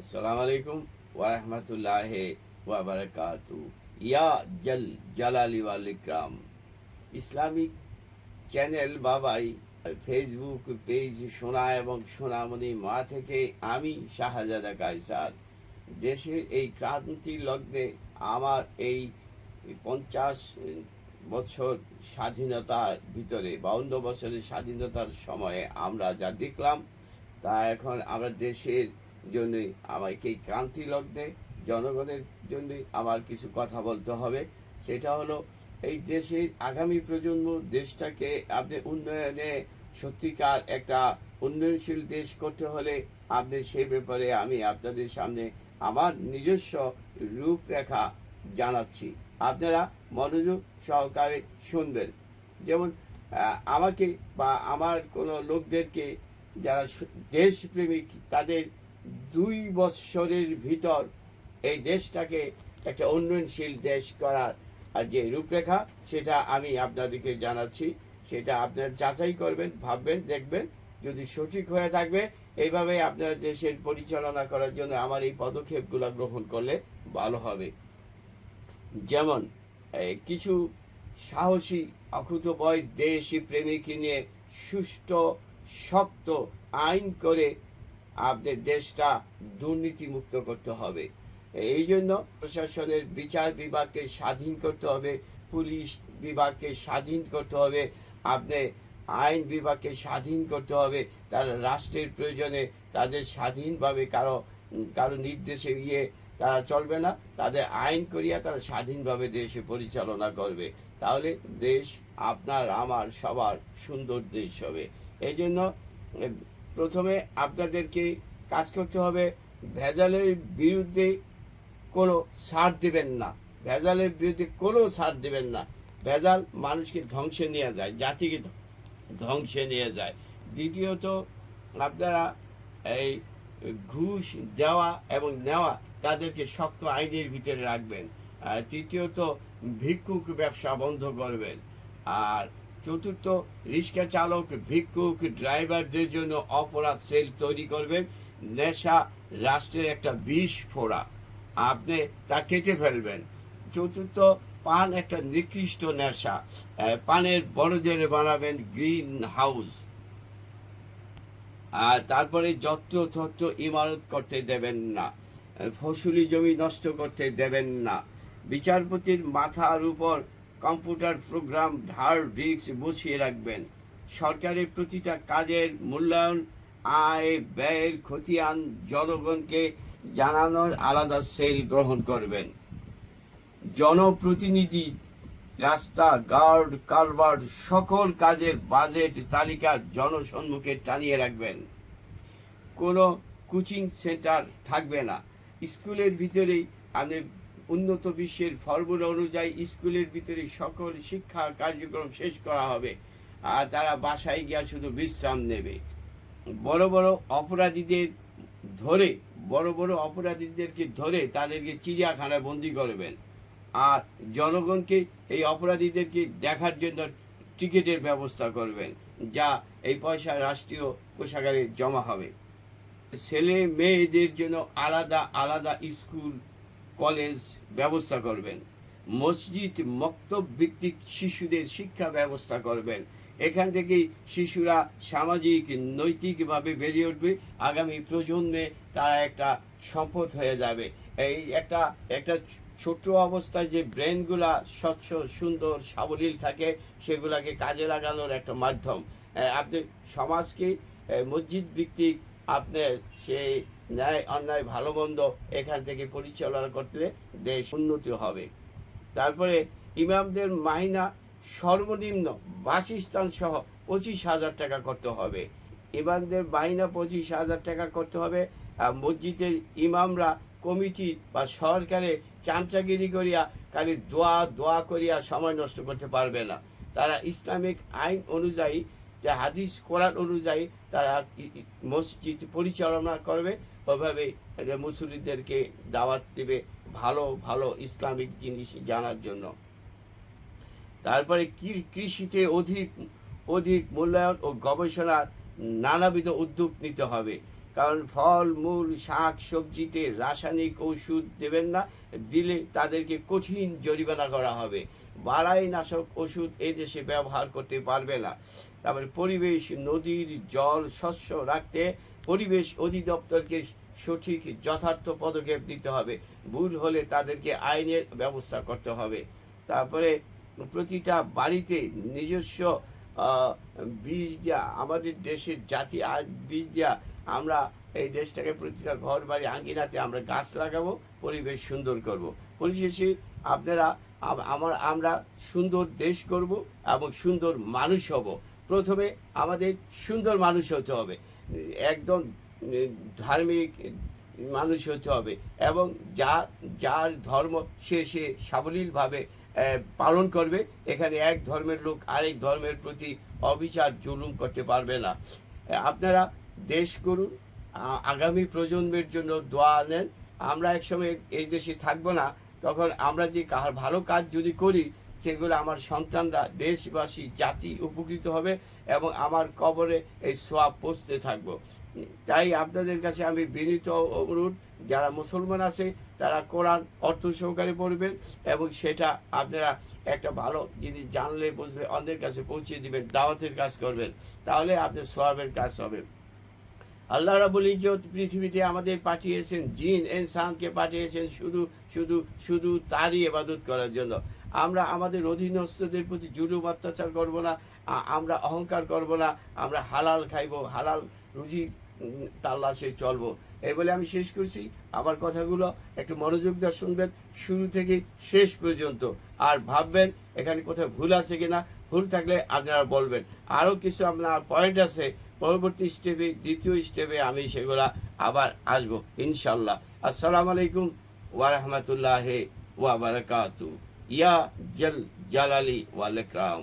আসসালামু আলাইকুম ওয়ারহমতুল্লাহ ওয়াবারাকাতু। ইয়া জল জালালি ওয়াল ইকরাম। Islamic channel Babai Facebook page সোনা এবং সোনামণি মা থেকে আমি শাহজাদা কায়সার। দেশের এই ক্রান্তি লগ্নে আমার এই পঞ্চাশ বছর স্বাধীনতার ভিতরে, বাউন্ন বছরের স্বাধীনতার সময়ে আমরা যা দেখলাম, তা এখন আমরা দেশের জন্যই আমাকে এই ক্রান্তি লগ্নে জনগণের জন্যই আমার কিছু কথা বলতে হবে। সেটা হলো, এই দেশের আগামী প্রজন্ম দেশটাকে আপনি উন্নয়নে সত্যিকার একটা উন্নয়নশীল দেশ করতে হলে আপনি সেই ব্যাপারে আমি আপনাদের সামনে আমার নিজস্ব রূপরেখা জানাচ্ছি। আপনারা মনোযোগ সহকারে শুনবেন। যেমন আমাকে বা আমার কোনো লোকদেরকে যারা দেশপ্রেমিক, তাদের দুই বৎসরের ভিতর এই দেশটাকে একটা উন্নয়নশীল দেশ করার আর যে রূপরেখা, সেটা আমি আপনাদেরকে জানাচ্ছি। সেটা আপনার যাচাই করবেন, ভাববেন, দেখবেন। যদি সঠিক হয়ে থাকবে, এইভাবে আপনারা দেশের পরিচালনা করার জন্য আমার এই পদক্ষেপগুলো গ্রহণ করলে ভালো হবে। যেমন কিছু সাহসী অকুতভয় দেশি প্রেমিক নিয়ে সুষ্ঠু, শক্ত আইন করে আপনার দেশটা দুর্নীতিমুক্ত করতে হবে। এই জন্য প্রশাসনের বিচার বিভাগকে স্বাধীন করতে হবে, পুলিশ বিভাগকে স্বাধীন করতে হবে, আপনি আইন বিভাগকে স্বাধীন করতে হবে, তারা রাষ্ট্রের প্রয়োজনে তাদের স্বাধীনভাবে কারও কারও নির্দেশে গিয়ে তারা চলবে না, তাদের আইন করিয়া তারা স্বাধীনভাবে দেশে পরিচালনা করবে। তাহলে দেশ আপনার, আমার, সবার সুন্দর দেশ হবে। এই জন্য প্রথমে আপনাদেরকে কাজ করতে হবে, ভেজালের বিরুদ্ধে কোনো ছাড় দেবেন না। ভেজালের বিরুদ্ধে কোনো ছাড় দেবেন না। ভেজাল মানুষকে ধ্বংসে নিয়ে যায়, জাতিকে ধ্ব- ধ্বংসে নিয়ে যায়। দ্বিতীয়ত, আপনারা এই ঘুষ দেওয়া এবং নেওয়া তাদেরকে শক্ত আইনের ভিতরে রাখবেন। তৃতীয়ত, ভিক্ষুক ব্যবসা বন্ধ করবেন। আর চতুর্থ রিক্সা চালক, ভিক্ষুক, ড্রাইভারদের জন্য অপরাধ সেল তৈরি করবেন নেশা রাষ্ট্রের একটা বিষ ফোড়া। আপনি তা কেটে ফেলবেন। চতুর্থ, পান একটা নিকৃষ্ট নেশা। পানের বড়দের বানাবেন গ্রিন হাউস। আর তারপরে যত্র তত্র ইমারত করতে দেবেন না। ফসলি জমি নষ্ট করতে দেবেন না। বিচারপতির মাথার উপর কম্পিউটার প্রোগ্রাম ধার ডিস্ক বসিয়ে রাখবেন। সরকারের প্রতিটা কাজের মূল্যায়ন, আয়, ব্যয়ের খতিয়ান জনগণকে জানানোর আলাদা সেল গ্রহণ করবেন। জনপ্রতিনিধি, রাস্তা, গার্ড, কারবার, সকল কাজের বাজেট তালিকা জনসম্মুখে টানিয়ে রাখবেন। কোনো কোচিং সেন্টার থাকবে না। স্কুলের ভিতরেই আপনি উন্নত বিশ্বের ফর্মুলা অনুযায়ী স্কুলের ভিতরে সকল শিক্ষা কার্যক্রম শেষ করা হবে। আর তারা বাসায় গিয়া শুধু বিশ্রাম নেবে। বড় বড় অপরাধীদের ধরে, বড় বড় অপরাধীদেরকে ধরে তাদেরকে চিড়িয়াখানায় বন্দি করবেন। আর জনগণকে এই অপরাধীদেরকে দেখার জন্য টিকিটের ব্যবস্থা করবেন, যা এই পয়সা রাষ্ট্রীয় কোষাগারে জমা হবে। ছেলে মেয়েদের জন্য আলাদা আলাদা স্কুল কলেজ ব্যবস্থা করবেন। মসজিদ, মক্তব ভিত্তিক শিশুদের শিক্ষা ব্যবস্থা করবেন। এখান থেকেই শিশুরা সামাজিক, নৈতিকভাবে বেরিয়ে উঠবে। আগামী প্রজন্মে তারা একটা সম্পদ হয়ে যাবে। এই একটা একটা ছোট্ট অবস্থায় যে ব্রেনগুলা স্বচ্ছ, সুন্দর, সাবলীল থাকে, সেগুলাকে কাজে লাগানোর একটা মাধ্যম। আপনি সমাজকে মসজিদ ভিত্তিক আপনার সেই ন্যায় অন্যায় ভালো মন্দ এখান থেকে পরিচালনা করলে দেশ উন্নতি হবে। তারপরে ইমামদের মাহিনা সর্বনিম্ন বাসস্থান সহ পঁচিশ হাজার টাকা করতে হবে। ইমামদের মাহিনা পঁচিশ হাজার টাকা করতে হবে আর মসজিদের ইমামরা কমিটি বা সরকারে চামচাগিরি করিয়া খালি দোয়া দোয়া করিয়া সময় নষ্ট করতে পারবে না। তারা ইসলামিক আইন অনুযায়ী, যে হাদিস কোরআন অনুযায়ী তারা মসজিদ পরিচালনা করবে। ওইভাবে যে মুসলিমদেরকে দাওয়াত দেবে ভালো ভালো ইসলামিক জিনিস জানার জন্য। তারপরে কৃষিতে অধিক অধিক মূল্যায়ন ও গবেষণার নানাবিধ উদ্যোগ নিতে হবে। কারণ ফল, মূল, শাক, সবজিতে রাসায়নিক ওষুধ দেবেন না, দিলে তাদেরকে কঠিন জরিমানা করা হবে। বালাই নাশক ওষুধ দেশে ব্যবহার করতে পারবে না। তারপরে পরিবেশ, নদীর জল শস্য রাখতে পরিবেশ অধিদপ্তরকে সঠিক যথার্থ পদক্ষেপ দিতে হবে। ভুল হলে তাদেরকে আইনের ব্যবস্থা করতে হবে। তারপরে প্রতিটা বাড়িতে নিজস্ব বীজ দেওয়া আমাদের দেশের জাতি বীজ দেওয়া আমরা এই দেশটাকে প্রতিটা ঘর বাড়ি আঙ্গিনাতে আমরা গাছ লাগাবো, পরিবেশ সুন্দর করব। পরিশেষে আপনারা আমার, আমরা সুন্দর দেশ করব এবং সুন্দর মানুষ হব। প্রথমে আমাদের সুন্দর মানুষ হতে হবে। একদম ধার্মিক মানুষ হতে হবে এবং যার যার ধর্ম সে সে সাবলীলভাবে পালন করবে। এখানে এক ধর্মের লোক আরেক ধর্মের প্রতি অবিচার জুলুম করতে পারবে না। আপনারা দেশ করুন আগামী প্রজন্মের জন্য দোয়া নেন। আমরা একসময় এই দেশে থাকব না, তখন আমরা যে ভালো কাজ যদি করি সেগুলো আমার সন্তানরা দেশবাসী, জাতি উপকৃত হবে এবং আমার কবরে এই সোয়াব পৌঁছতে থাকব। তাই আপনাদের কাছে আমি বিনীত অনুরোধ, যারা মুসলমান আছে, তারা কোরআন অর্থ সহকারে পড়বেন এবং সেটা আপনারা একটা ভালো জিনিস জানলে বুঝলে অন্যের কাছে পৌঁছে দিবেন, দাওয়াতের কাজ করবেন, তাহলে আপনার সোয়াবের কাজ হবে। আল্লাহ রাবুল ইজ্জত পৃথিবীতে আমাদের পাঠিয়েছেন, জিন, ইনসানকে পাঠিয়েছেন শুধু শুধু শুধু তারই এবাদত করার জন্য। আমরা আমাদের অধীনস্থদের প্রতি জুলুম, অত্যাচার করব না আমরা অহংকার করব না, আমরা হালাল খাইব, হালাল রুজি তাল্লাশে চলবো। এই বলে আমি শেষ করছি। আমার কথাগুলো একটু মনোযোগ দিয়ে শুনবেন। শুরু থেকে শেষ পর্যন্ত। আর ভাববেন, এখানে কোথাও ভুল আছে কিনা? ভুল থাকলে আপনারা বলবেন। আরও কিছু আপনার পয়েন্ট আছে। পরবর্তী স্টেপে দ্বিতীয় স্টেপে আমি সেগুলা আবার আসব ইনশাল্লাহ আসসালামু আলাইকুম ওয়া রাহমাতুল্লাহি ওয়া বারাকাতু ইয়া জল জালালি ওয়াল ইকরাম